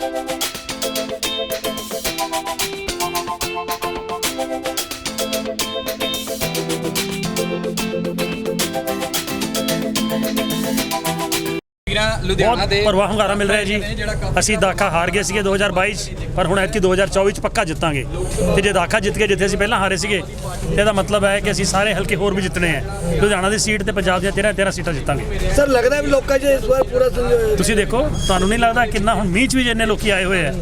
ਵੀਰਾਂ ਲੁਧਿਆਣਾ ਦੇ ਪਰਵਾਹ ਹੁੰਗਾਰਾ ਮਿਲ ਰਿਹਾ ਜੀ। ਅਸੀਂ ਦਾਖਾ ਹਾਰ ਗਏ ਸੀਗੇ 2022 ਚ ਪਰ ਹੁਣ ਐਤਕੀ 2024 ਚ ਪੱਕਾ ਜਿੱਤਾਂਗੇ। ਤੇ ਜੇ ਦਾਖਾ ਜਿੱਤ ਕੇ ਜਿੱਥੇ ਅਸੀਂ ਪਹਿਲਾਂ ਹਾਰੇ ਸੀਗੇ ਇਹਦਾ ਮਤਲਬ ਹੈ ਕਿ ਅਸੀਂ ਸਾਰੇ ਹਲਕੇ ਹੋਰ ਵੀ ਜਿੱਤਣੇ ਆ। ਲੁਧਿਆਣਾ ਦੀ ਸੀਟ ਤੇ ਪੰਜਾਬ ਦੀਆਂ 13 13 ਸੀਟਾਂ ਜਿੱਤਾਂਗੇ। ਸਰ ਲੱਗਦਾ ਵੀ ਲੋਕਾਂ 'ਚ ਇਸ ਵਾਰ ਪੂਰਾ ਤੁਸੀਂ ਦੇਖੋ ਤੁਹਾਨੂੰ ਨਹੀਂ ਲੱਗਦਾ ਕਿੰਨਾ ਹੁਣ ਮੀਂਹ ਚ ਵੀ ਇੰਨੇ ਲੋਕੀ ਆਏ ਹੋਏ ਆ?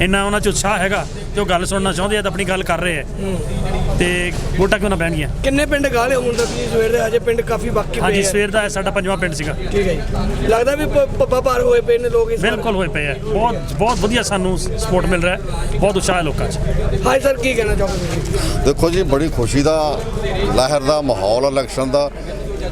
ਇੰਨਾ ਉਹਨਾਂ ਚ ਉਤਸ਼ਾਹ ਹੈਗਾ ਤੇ ਉਹ ਗੱਲ ਸੁਣਨਾ ਚਾਹੁੰਦੇ ਆ ਤਾਂ ਆਪਣੀ ਗੱਲ ਕਰ ਰਹੇ ਆ। ਤੇ ਵੋਟਾਂ ਕਿਉਂ ਨਾ ਪੈਣਗੀਆਂ? ਕਿੰਨੇ ਪਿੰਡ ਗਾਲੇ ਹੁਣ ਤੱਕ ਜੀ ਸਵੇਰ ਦੇ ਅਜੇ ਪਿੰਡ ਕਾਫੀ ਬਾਕੀ ਹਾਂਜੀ ਪਏ ਆ। ਸਵੇਰ ਦਾ ਸਾਡਾ ਪੰਜਵਾਂ ਪਿੰਡ ਸੀਗਾ। ਠੀਕ ਹੈ ਜੀ। ਲੱਗਦਾ ਵੀ ਪੱਪਾ ਪਾਰ ਹੋਏ ਪਏ ਨੇ ਲੋਕ ਇਸ। ਬਿਲਕੁਲ ਹੋਏ ਪਏ ਆ। ਬਹੁਤ ਬਹੁਤ ਵਧੀਆ ਸਾਨੂੰ ਸਪੋਰਟ ਮਿਲ ਰਿਹਾ ਬਹੁਤ ਉਤਸ਼ਾਹ ਹੈ ਲੋਕਾਂ 'ਚ। ਹਾਂਜੀ ਸਰ ਕੀ ਕਹਿਣਾ ਚਾਹੋਗੇ ਤੁਸੀਂ? ਦੇਖੋ ਜੀ ਬੜੀ ਖੁਸ਼ੀ ਦਾ ਲਹਿਰ ਦਾ ਮਾਹੌਲ ਇਲੈਕਸ਼ਨ ਦਾ।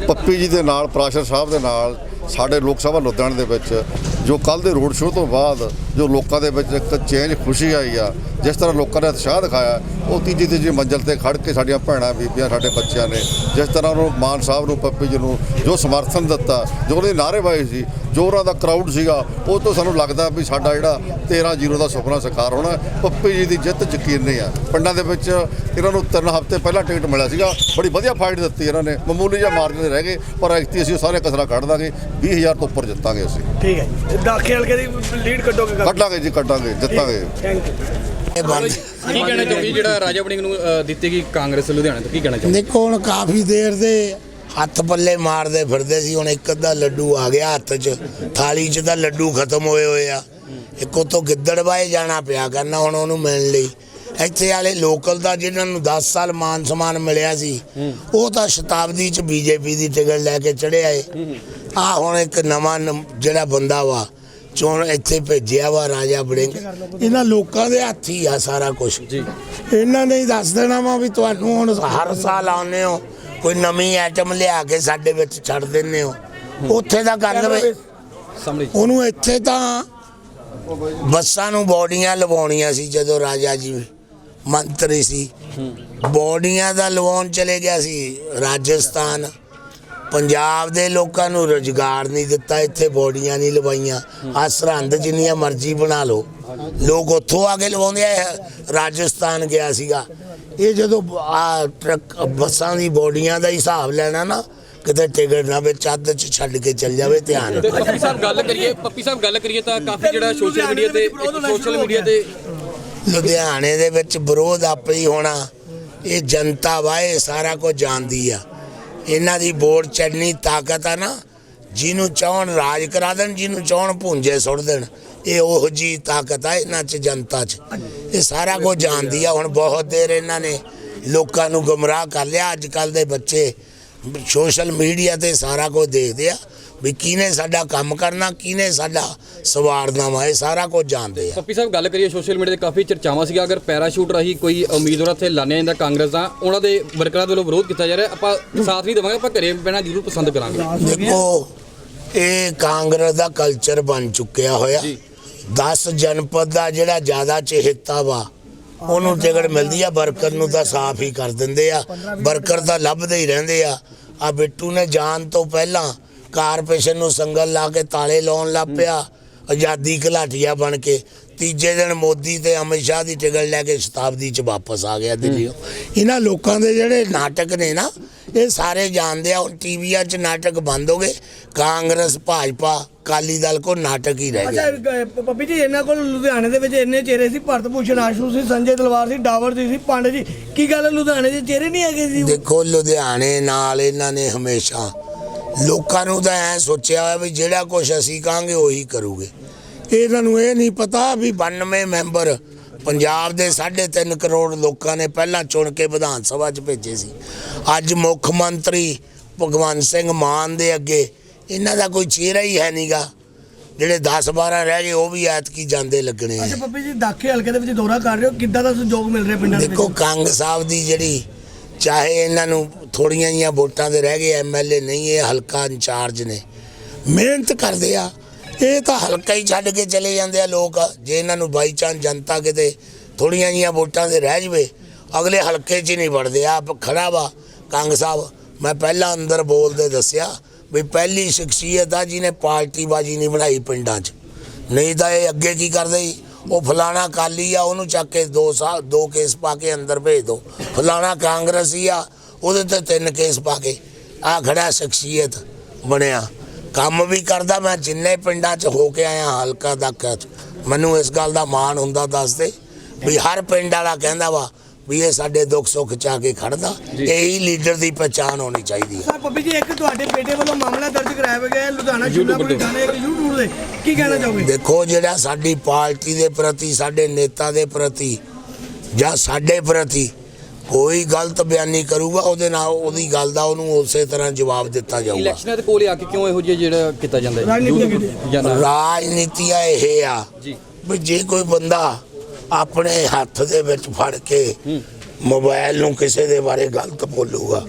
ਪੱਪੀ ਜੀ ਦੇ ਨਾਲ ਪ੍ਰਾਸ਼ਰ ਸਾਹਿਬ ਦੇ ਨਾਲ ਸਾਡੇ ਲੋਕ ਸਭਾ ਲੁਧਿਆਣੇ ਦੇ ਵਿੱਚ ਜੋ ਕੱਲ ਦੇ ਰੋਡ ਸ਼ੋਅ ਤੋਂ ਬਾਅਦ ਜੋ ਲੋਕਾਂ ਦੇ ਵਿੱਚ ਇੱਕ ਚੇਂਜ ਖੁਸ਼ੀ ਆਈ ਆ ਜਿਸ ਤਰ੍ਹਾਂ ਲੋਕਾਂ ਨੇ ਉਤਸ਼ਾਹ ਦਿਖਾਇਆ ਉਹ ਤੀਜੀ ਤੀਜੀ ਮੰਜ਼ਲ ਤੇ ਖੜ ਕੇ ਸਾਡੀਆਂ ਭੈਣਾਂ ਬੀਬੀਆਂ ਸਾਡੇ ਬੱਚਿਆਂ ਨੇ ਜਿਸ ਤਰ੍ਹਾਂ ਉਹ ਮਾਨ ਸਾਹਿਬ ਨੂੰ ਪੱਪੀ ਜੀ ਨੂੰ ਜੋ ਸਮਰਥਨ ਦਿੱਤਾ ਜੋ ਉਹਦੀ ਨਾਅਰੇਬਾਜ਼ੀ ਸੀ ਜੋ ਉਹਨਾਂ ਦਾ ਕਰਾਊਡ ਸੀਗਾ ਉਹ ਤੋਂ ਸਾਨੂੰ ਲੱਗਦਾ ਵੀ ਸਾਡਾ ਜਿਹੜਾ 13-0 ਦਾ ਸੁਪਨਾ ਸਾਕਾਰ ਹੋਣਾ। ਪੱਪੀ ਜੀ ਦੀ ਜਿੱਤ ਯਕੀਨੀ ਆ। ਪਿੰਡਾਂ ਦੇ ਵਿੱਚ ਇਹਨਾਂ ਨੂੰ ਤਿੰਨ ਹਫ਼ਤੇ ਪਹਿਲਾਂ ਟਿਕਟ ਮਿਲਿਆ ਸੀਗਾ ਬੜੀ ਵਧੀਆ ਫਾਈਟ ਦਿੱਤੀ ਇਹਨਾਂ ਨੇ ਮਾਮੂਲੀ ਜਿਹਾ ਮਾਰਜਨ ਰਹਿ ਗਏ ਪਰ ਐਕਤੀ ਅਸੀਂ ਸਾਰੇ ਕਸਰਾ ਕੱਢ ਦਾਂਗੇ 20000 ਤੋਂ ਉੱਪਰ ਜਿੱਤਾਂਗੇ ਅਸੀਂ। ਠੀਕ ਹੈ ਜੀ। ਦਾਖੇ ਹਲਕੇ ਦੀ ਲੀਡ ਕੱਢੋਗੇ ਕੱਢਾਂਗੇ ਜੀ ਕੱਢਾਂਗੇ ਜਿੱਤਾਂਗੇ। ਥੈਂਕ ਯੂ ਕੀ ਕਹਿਣਾ ਚਾਹੁੰਦੇ ਜਿਹੜਾ ਰਾਜਾ ਵੜਿੰਗ ਨੂੰ ਅ, ਦਿੱਤੀ ਗਈ ਕਾਂਗਰਸ ਲੁਧਿਆਣਾ ਤੋਂ ਕੀ ਕਹਿਣਾ ਚਾਹੁੰਦੇ ਦੇਖੋ ਹੁਣ ਕਾਫੀ ਦੇਰ ਦੇ ਹੱਥ ਪੱਲੇ ਮਾਰਦੇ ਫਿਰਦੇ ਸੀ। ਹੁਣ ਇੱਕ ਅੱਧਾ ਲੱਡੂ ਆ ਗਿਆ ਹੱਥ 'ਚ ਥਾਲੀ 'ਚ ਤਾਂ ਲੱਡੂ ਖਤਮ ਹੋਏ ਹੋਏ ਆ। ਇੱਕ ਉਤੋਂ ਗਿੱਦੜਬਾਏ ਜਾਣਾ ਪਿਆ ਕਰਨਾ ਹੁਣ ਉਹਨੂੰ ਮਿਲਣ ਲਈ। ਇੱਥੇ ਵਾਲੇ ਲੋਕਲ ਦਾ ਜਿਨ੍ਹਾਂ ਨੂੰ 10 ਸਾਲ ਮਾਨ ਸਨਮਾਨ ਮਿਲਿਆ ਸੀ ਉਹ ਤਾਂ ਸ਼ਤਾਬਦੀ 'ਚ ਬੀਜੇਪੀ ਦੀ ਟਿਕਟ ਲੈ ਕੇ ਚੜਿਆ ਏ। ਆ ਹੁਣ ਇੱਕ ਨਵਾਂ ਨਮ- ਜਿਹੜਾ ਬੰਦਾ ਵਾ ਚੋਣ ਇੱਥੇ ਭੇਜਿਆ ਵਾ ਰਾਜਾ ਬੜਿੰਗ ਇਹਨਾਂ ਲੋਕਾਂ ਦੇ ਹੱਥ ਹੀ ਆ ਸਾਰਾ ਕੁਝ ਜੀ। ਇਹਨਾਂ ਨੇ ਹੀ ਦੱਸ ਦੇਣਾ ਵਾ ਵੀ ਤੁਹਾਨੂੰ ਹੁਣ ਹਰ ਸਾਲ ਆਉਂਦੇ ਹੋ ਕੋਈ ਨਵੀਂ ਆਈਟਮ ਲਿਆ ਕੇ ਸਾਡੇ ਵਿੱਚ ਛੱਡ ਦਿੰਦੇ ਹੋ। ਉੱਥੇ ਦਾ ਕਰ ਲਵੇ ਉਹਨੂੰ ਇੱਥੇ ਤਾਂ ਬੱਸਾਂ ਨੂੰ ਬੋਡੀਆਂ ਲਵਾਉਣੀਆਂ ਸੀ ਜਦੋਂ ਰਾਜਾ ਜੀ ਮੰਤਰੀ ਸੀ। ਬੋਡੀਆਂ ਦਾ ਲਵਾਉਣ ਚਲੇ ਗਿਆ ਸੀ ਰਾਜਸਥਾਨ। ਪੰਜਾਬ ਦੇ ਲੋਕਾਂ ਨੂੰ ਰੁਜ਼ਗਾਰ ਨਹੀਂ ਦਿੱਤਾ ਇੱਥੇ ਬੋਡੀਆਂ ਨਹੀਂ ਲਵਾਈਆਂ। ਆ ਸਰਹੰਦ ਜਿੰਨੀਆਂ ਮਰਜ਼ੀ ਬਣਾ ਲਓ। ਲੋਕ ਉੱਥੋਂ ਆ ਕੇ ਲਵਾਉਂਦੇ ਆ ਰਾਜਸਥਾਨ ਗਿਆ ਸੀਗਾ। ਇਹ ਜਦੋਂ ਆ ਟਰੱਕ ਬੱਸਾਂ ਦੀ ਬੋਡੀਆਂ ਦਾ ਹਿਸਾਬ ਲੈਣਾ ਨਾ ਕਿਤੇ ਟਿਕਟ ਨਾ ਵਿੱਚ ਅੱਧ ਚ ਛੱਡ ਕੇ ਚੱਲ ਜਾਵੇ ਧਿਆਨ ਪੱਪੀ ਸਾਹਿਬ ਗੱਲ ਕਰੀਏ ਪੱਪੀ ਸਾਹਿਬ ਗੱਲ ਕਰੀਏ ਤਾਂ ਕਾਫੀ ਜਿਹੜਾ ਸੋਸ਼ਲ ਮੀਡੀਆ ਤੇ ਸੋਸ਼ਲ ਮੀਡੀਆ ਤੇ ਲੁਧਿਆਣੇ ਦੇ ਵਿੱਚ ਵਿਰੋਧ ਆਪੇ ਹੀ ਹੋਣਾ। ਇਹ ਜਨਤਾ ਵਾ ਇਹ ਸਾਰਾ ਕੁਝ ਜਾਣਦੀ ਆ। ਇਹਨਾਂ ਦੀ ਵੋਟ ਚੜਨੀ ਤਾਕਤ ਆ ਨਾ, ਜਿਹਨੂੰ ਚਾਹਣ ਰਾਜ ਕਰਾ ਦੇਣ, ਜਿਹਨੂੰ ਚਾਹਣ ਭੁੰਜੇ ਸੁੱਟ ਦੇਣ, ਇਹ ਉਹ ਜੀ ਤਾਕਤ ਆ ਇਹਨਾਂ 'ਚ, ਜਨਤਾ 'ਚ। ਇਹ ਸਾਰਾ ਕੁਝ ਜਾਣਦੀ ਆ, ਹੁਣ ਬਹੁਤ ਦੇਰ ਇਹਨਾਂ ਨੇ ਲੋਕਾਂ ਨੂੰ ਗੁੰਮਰਾਹ ਕਰ ਲਿਆ। ਅੱਜ ਕੱਲ ਦੇ ਬੱਚੇ ਸੋਸ਼ਲ ਮੀਡੀਆ ਤੇ ਸਾਰਾ ਕੁਝ ਦੇਖਦੇ ਆ। ਵੀ ਕਿਹਨੇ ਸਾਡਾ ਕੰਮ ਕਰਨਾ ਕਿਹਨੇ ਸਾਡਾ ਸਵਾਰਨਾ ਵਾ ਇਹ ਸਾਰਾ ਕੁਝ ਜਾਣਦੇ ਆ। ਪੱਪੀ ਸਾਹਿਬ ਗੱਲ ਕਰੀਏ ਸੋਸ਼ਲ ਮੀਡੀਆ ਤੇ ਕਾਫੀ ਚਰਚਾਵਾਂ ਸੀਗਾ ਅਗਰ ਪੈਰਾਸ਼ੂਟ ਰਾਹੀਂ ਕੋਈ ਉਮੀਦਵਾਰ ਇੱਥੇ ਲਾਣਿਆ ਜਾਂਦਾ ਕਾਂਗਰਸ ਦਾ ਉਹਨਾਂ ਦੇ ਵਰਕਰਾਂ ਵੱਲੋਂ ਵਿਰੋਧ ਕੀਤਾ ਜਾ ਰਿਹਾ। ਆਪਾਂ ਸਾਥ ਨਹੀਂ ਦੇਵਾਂਗੇ ਆਪਾਂ ਘਰੇ ਬਹਿਣਾ ਜ਼ਰੂਰ ਪਸੰਦ ਕਰਾਂਗੇ। ਦੇਖੋ ਇਹ ਕਾਂਗਰਸ ਦਾ ਕਲਚਰ ਬਣ ਚੁੱਕਿਆ ਹੋਇਆ। 10 ਜਨਪਦ ਦਾ ਜਿਹੜਾ ਜ਼ਿਆਦਾ ਚਹੇਤਾ ਵਾ ਉਹਨੂੰ ਟਿਕਟ ਮਿਲਦੀ ਆ ਵਰਕਰ ਨੂੰ ਤਾਂ ਸਾਫ਼ ਹੀ ਕਰ ਦਿੰਦੇ ਆ। ਵਰਕਰ ਤਾਂ ਲੱਭਦੇ ਹੀ ਰਹਿੰਦੇ ਆ। ਆ ਬਿੱਟੂ ਨੇ ਜਾਣ ਤੋਂ ਪਹਿਲਾਂ ਕਾਰਪੋਰੇਸ਼ਨ ਨੂੰ ਸੰਗਲ ਲਾ ਕੇ ਤਾਲੇ ਲਾਉਣ ਲੱਗ ਪਿਆ ਆਜ਼ਾਦੀ ਘਲਾਟੀਆ ਬਣ ਕੇ। ਤੀਜੇ ਦਿਨ ਮੋਦੀ ਤੇ ਅਮਿਤ ਸ਼ਾਹ ਦੀ ਟਿਕਟ ਲੈ ਕੇ ਸ਼ਤਾਬਦੀ ਚ ਵਾਪਸ ਆ ਗਿਆ ਦਿੱਲੀੋਂ। ਇਹਨਾਂ ਲੋਕਾਂ ਦੇ ਜਿਹੜੇ ਨਾਟਕ ਨੇ ਨਾ ਇਹ ਸਾਰੇ ਜਾਣਦੇ ਆ ਹੁਣ ਟੀਵੀਆਂ 'ਚ ਨਾਟਕ ਬੰਦ ਹੋ ਗਏ। ਕਾਂਗਰਸ ਭਾਜਪਾ ਕਾਲੀ ਦਲ ਕੋ ਨਾਟਕ ਹੀ ਰਹਿ ਅੱਛਾ ਗਿਆ ਗ- ਪੱਪੀ ਜੀ ਇਹਨਾਂ ਕੋਲ ਲੁਧਿਆਣੇ ਦੇ ਵਿੱਚ ਇੰਨੇ ਚਿਹਰੇ ਸੀ ਭਰਤ ਭੂਸ਼ਣ ਆਸ਼ੂ ਸੀ ਸੰਜੇ ਤਲਵਾਰ ਸੀ ਡਾਵਰ ਜੀ ਸੀ ਪੰਡ ਜੀ। ਕੀ ਗੱਲ ਲੁਧਿਆਣੇ 'ਚ ਚਿਹਰੇ ਨਹੀਂ ਹੈਗੇ ਸੀ ਦੇਖੋ ਲੁਧਿਆਣੇ ਨਾਲ ਇਹਨਾਂ ਨੇ ਹਮੇਸ਼ਾ ਲੋਕਾਂ ਨੂੰ ਤਾਂ ਐ ਸੋਚਿਆ ਹੋਇਆ ਵੀ ਜਿਹੜਾ ਕੁਝ ਅਸੀਂ ਕਹਾਂਗੇ ਉਹੀ ਕਰੂਗੇ। ਇਹਨਾਂ ਨੂੰ ਇਹ ਨਹੀਂ ਪਤਾ ਵੀ 92 ਮੈਂਬਰ ਪੰਜਾਬ ਦੇ 3.5 ਕਰੋੜ ਲੋਕਾਂ ਨੇ ਪਹਿਲਾਂ ਚੁਣ ਕੇ ਵਿਧਾਨ ਸਭਾ 'ਚ ਭੇਜੇ ਸੀ। ਅੱਜ ਮੁੱਖ ਮੰਤਰੀ ਭਗਵੰਤ ਸਿੰਘ ਮਾਨ ਦੇ ਅੱਗੇ ਇਹਨਾਂ ਦਾ ਕੋਈ ਚਿਹਰਾ ਹੀ ਹੈ ਨਹੀਂਗਾ ਜਿਹੜੇ 10 12 ਰਹਿ ਗਏ ਉਹ ਵੀ ਐਤਕੀ ਜਾਂਦੇ ਲੱਗਣੇ ਅੱਛਾ ਪੱਪੀ ਜੀ ਦਾਖੇ ਹਲਕੇ ਦੇ ਵਿੱਚ ਦੌਰਾ ਕਰ ਰਹੇ ਹੋ। ਕਿੱਦਾਂ ਦਾ ਸਹਿਯੋਗ ਮਿਲ ਰਿਹਾ ਪਿੰਡਾਂ ਦੇ ਦੇਖੋ ਕੰਗ ਸਾਹਿਬ ਦੀ ਜਿਹੜੀ ਚਾਹੇ ਇਹਨਾਂ ਨੂੰ ਥੋੜੀਆਂ ਜੀਆਂ ਵੋਟਾਂ ਦੇ ਰਹਿ ਗਏ ਐਮਐਲਏ ਨਹੀਂ, ਇਹ ਹਲਕਾ ਇੰਚਾਰਜ ਨੇ। ਮਿਹਨਤ ਕਰਦੇ ਆ। ਇਹ ਤਾਂ ਹਲਕਾ ਹੀ ਛੱਡ ਕੇ ਚਲੇ ਜਾਂਦੇ ਆ ਲੋਕ। ਜੇ ਇਹਨਾਂ ਨੂੰ ਬਾਈ ਚਾਂਸ ਜਨਤਾ ਕਿਤੇ ਥੋੜੀਆਂ ਜੀਆਂ ਵੋਟਾਂ ਦੇ ਰਹਿ ਜਵੇ, ਅਗਲੇ ਹਲਕੇ 'ਚ ਨਹੀਂ ਵੜਦੇ। ਆ ਖੜਾ ਵਾ, ਕੰਗ ਸਾਹਿਬ, ਮੈਂ ਪਹਿਲਾਂ ਅੰਦਰ ਬੋਲਦੇ ਦੱਸਿਆ ਵੀ ਪਹਿਲੀ ਸ਼ਖਸੀਅਤ ਆ ਜਿਹਨੇ ਪਾਰਟੀ ਬਾਜੀ ਨਹੀਂ ਬਣਾਈ ਪਿੰਡਾਂ 'ਚ। ਨਹੀਂ ਤਾਂ ਇਹ ਅੱਗੇ ਕੀ ਕਰਦੇ ਉਹ ਫਲਾਣਾ ਕਾਲੀ ਆ, ਉਹਨੂੰ ਚੱਕ ਕੇ ਦੋ ਸਾਲ, ਦੋ ਕੇਸ ਪਾ ਕੇ ਅੰਦਰ ਭੇਜ ਦੋ। ਫਲਾਣਾ ਕਾਂਗਰਸੀ ਆ ਉਹਦੇ ਤੇ ਤਿੰਨ ਕੇਸ ਪਾ ਕੇ ਆ ਖੜਾ ਸ਼ਖਸੀਅਤ ਬਣਿਆ। ਕੰਮ ਵੀ ਕਰਦਾ ਮੈਂ ਜਿੰਨੇ ਪਿੰਡਾਂ 'ਚ ਹੋ ਕੇ ਆਇਆ ਹਲਕਾ ਤੱਕ ਮੈਨੂੰ ਇਸ ਗੱਲ ਦਾ ਮਾਣ ਹੁੰਦਾ ਦੱਸਦੇ ਵੀ ਹਰ ਪਿੰਡ ਵਾਲਾ ਕਹਿੰਦਾ ਵਾ ਵੀ ਇਹ ਸਾਡੇ ਦੁੱਖ ਸੁੱਖ ਚ ਆ ਕੇ ਖੜਦਾ। ਇਹੀ ਲੀਡਰ ਦੀ ਪਛਾਣ ਹੋਣੀ ਚਾਹੀਦੀ ਹੈ। ਸਰ ਪੱਪੀ ਜੀ ਇੱਕ ਤੁਹਾਡੇ ਬੇਟੇ ਵੱਲੋਂ ਮਾਮਲਾ ਦਰਜ ਕਰਾਇਆ ਗਿਆ ਲੁਧਿਆਣਾ ਸ਼ਿਮਲਾ ਪੁਲਿਸ ਥਾਣੇ ਇੱਕ YouTube ਦੇ ਕੀ ਕਹਿਣਾ ਚਾਹੋਗੇ? ਦੇਖੋ ਜਿਹੜਾ ਸਾਡੀ ਪਾਰਟੀ ਦੇ ਪ੍ਰਤੀ ਸਾਡੇ ਨੇਤਾ ਦੇ ਪ੍ਰਤੀ ਜਾਂ ਸਾਡੇ ਪ੍ਰਤੀ ਕੋਈ ਗਲਤ ਬਿਆਨੀ ਕਰੂਗਾ ਉਹਦੇ ਨਾਲ ਉਹਦੀ ਗੱਲ ਦਾ ਉਹਨੂੰ ਉਸੇ ਤਰ੍ਹਾਂ ਜਵਾਬ ਦਿੱਤਾ ਜਾਊਗਾ। ਇਲੈਕਸ਼ਨਾਂ ਦੇ ਕੋਲ ਆ ਕੇ ਕਿਉਂ ਇਹੋ ਜਿਹਾ ਜਿਹੜਾ ਕੀਤਾ ਜਾਂਦਾ ਹੈ? ਰਾਜਨੀਤੀਆ ਇਹ ਆ ਜੀ। ਵੀ ਜੇ ਕੋਈ ਬੰਦਾ ਆਪਣੇ ਹੱਥ ਦੇ ਵਿੱਚ ਫੜ ਕੇ ਮੋਬਾਈਲ ਨੂੰ ਕਿਸੇ ਦੇ ਬਾਰੇ ਗਲਤ ਬੋਲੂਗਾ